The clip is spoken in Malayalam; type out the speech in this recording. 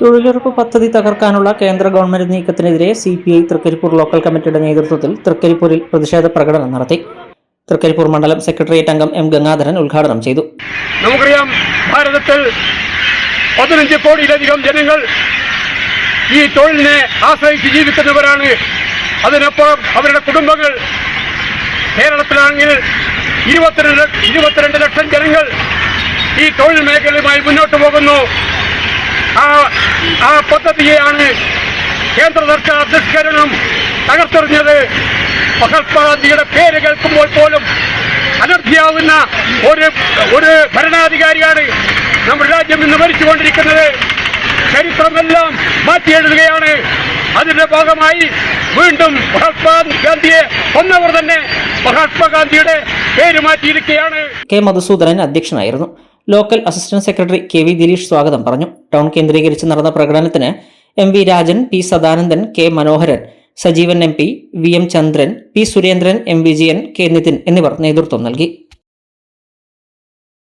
തൊഴിലുറപ്പ് പദ്ധതി തകർക്കാനുള്ള കേന്ദ്ര ഗവൺമെന്റ് നീക്കത്തിനെതിരെ C P I Thrikkaripur local കമ്മിറ്റിയുടെ നേതൃത്വത്തിൽ തൃക്കരിപ്പൂരിൽ പ്രതിഷേധ പ്രകടനം നടത്തി. തൃക്കരിപ്പൂർ മണ്ഡലം സെക്രട്ടേറിയറ്റ് അംഗം എം ഗംഗാധരൻ ഉദ്ഘാടനം ചെയ്തു. നമുക്കറിയാം ഭാരതത്തിൽ പതിനഞ്ച് കോടിയിലധികം ജനങ്ങൾ ഈ തൊഴിലിനെ ആശ്രയിച്ച് ജീവിക്കുന്നവരാണ്. അതിനപ്പുറം അവരുടെ കുടുംബങ്ങൾ കേരളത്തിലാണെങ്കിൽ ഇരുപത്തിരണ്ട് ഇരുപത്തിരണ്ട് ലക്ഷം ജനങ്ങൾ ഈ തൊഴിൽ മേഖലയുമായി മുന്നോട്ട് പോകുന്നു. ആ ആ പദ്ധതിയെയാണ് കേന്ദ്ര സർക്കാർ ദുഷ്കരണം തകർത്തെറിഞ്ഞത്. മഹാത്മാഗാന്ധിയുടെ പേര് ഒരു ഒരു ഭരണാധികാരിയാണ് നമ്മുടെ രാജ്യം ഇന്ന് ഭരിച്ചുകൊണ്ടിരിക്കുന്നത്. ചരിത്രമെല്ലാം മാറ്റിയെഴുതുകയാണ് അതിന്റെ ഭാഗമായി വീണ്ടും മഹാത്മാ ഗാന്ധിയെ ഒന്നവർ തന്നെ മഹാത്മാഗാന്ധിയുടെ പേര് മാറ്റിയിരിക്കുകയാണ്. കെ മധുസൂദനൻ അധ്യക്ഷനായിരുന്നു. Local assistant secretary K V Dileesh സ്വാഗതം പറഞ്ഞു. ടൗൺ കേന്ദ്രീകരിച്ച് നടന്ന പ്രകടനത്തിന് M V Rajan P Sadanandan K Manoharan Sajeevan M P V M Chandran P Surendran M Vijayan K Nithin എന്നിവർ നേതൃത്വം നൽകി.